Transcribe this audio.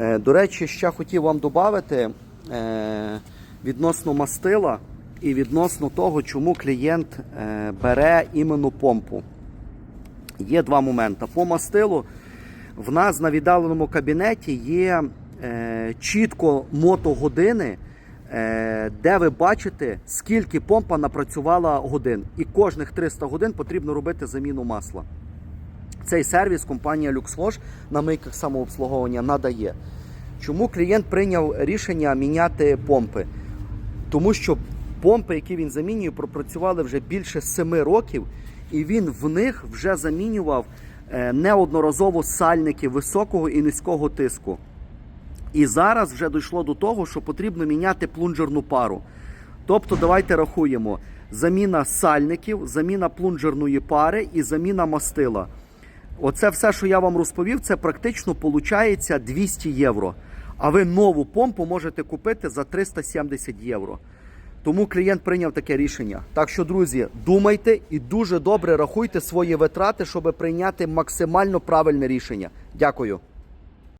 Е, До речі, ще хотів вам додати е, відносно мастила і відносно того, чому клієнт е, бере іменно помпу. Є два моменти. По мастилу в нас на віддаленому кабінеті є чітко мотогодини, де ви бачите, скільки помпа напрацювала годин. І кожних 300 годин потрібно робити заміну масла. Цей сервіс компанія LuxWash на мийках самообслуговування надає. Чому клієнт прийняв рішення міняти помпи? Тому що помпи, які він замінює, пропрацювали вже більше 7 років, і він в них вже замінював е, неодноразово сальники високого і низького тиску. І зараз вже дійшло до того, що потрібно міняти плунжерну пару. Тобто, давайте рахуємо: заміна сальників, заміна плунжерної пари і заміна мастила. Оце все, що я вам розповів, це практично виходить 200 євро. А ви нову помпу можете купити за 370 євро. Тому клієнт прийняв таке рішення. Так що, друзі, думайте і дуже добре рахуйте свої витрати, щоб прийняти максимально правильне рішення. Дякую.